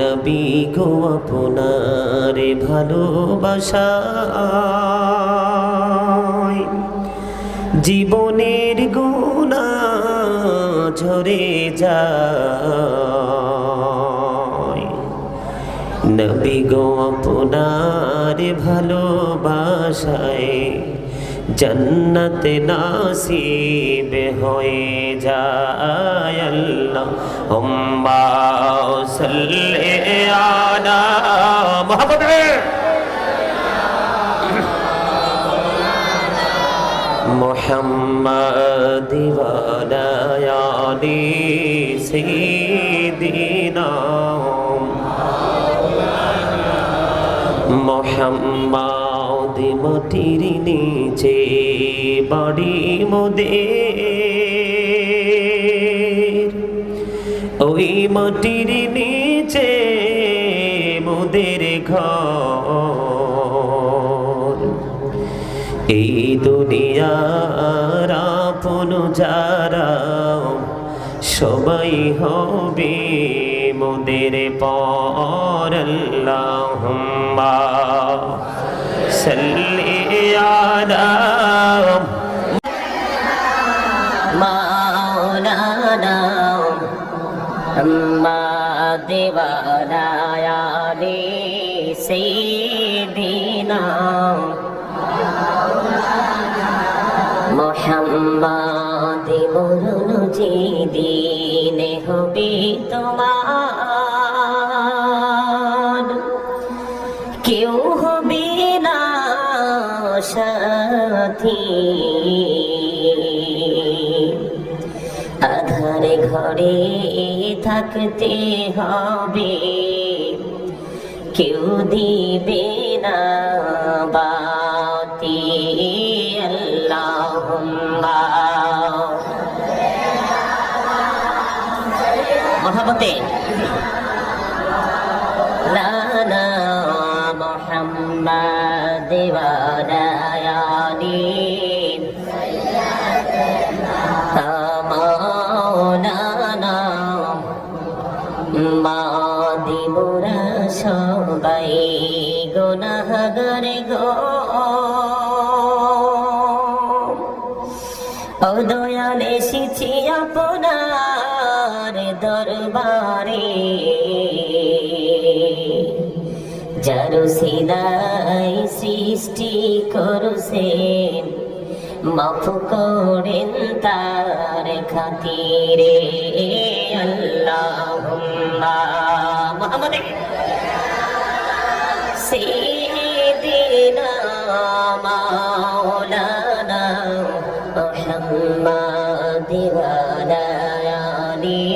নবী গো আপনার ভালোবাসা। জীবনের গুণা ঝরে যায়। নবী গো আপনার ভালোবাসায় জন্নতে নাসিব হয়ে যায় আল্লাহ। হুম্মা সাল্লি আলা মুহাম্মদ। মোহাম্মদ দিবানায়ানি সিদিনা মোহাম্মদ মাটির নিচে, বাড়ি মোদের ওই মাটির নিচে মোদের ঘর। এই দুনিয়ার আপন যারা, সবাই হবে মোদের পর। আল্লাহুম্মা সাল্লি আলা মাওলানা আম্মা দেওয়ানায়ানি সাইয়্যিদিনা মোহাম্মদ মরুন দিনে হবে তোমার সাথী। আধারে ঘরে থাকতে হবে। কেউ দিবে না বাতি। আল্লাহুম্মা। মহাবতে লানা মুহাম্মাদ ওয়া আলি মাওলানা মাদি মোরা সবাই গুনাহগার গো। ও দয়াল এসেছি আপনার দরবারে। যারু সিলাই সৃষ্টি করছেন মাফ করেন তার খাতিরে আল্লাহুম্মা মুহাম্মদ سيدنا مولانا محمد وعلى آله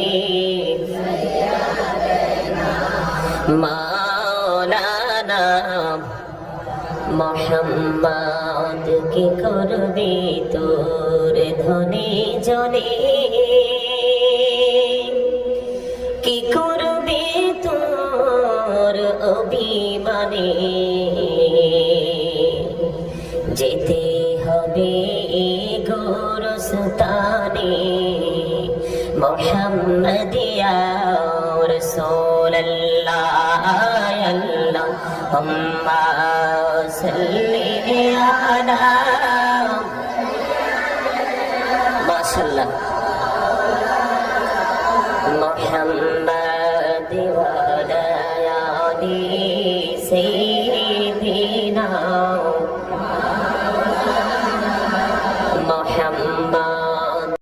মাওলানা মোহাম্মদ, কি করবে তোর ধনে জনে কি করবে তোর অভিমানে? যেতে হবে গোরস্তানে মোহাম্মদিয়া রসুল্লাহ اللهم صل على ما صلى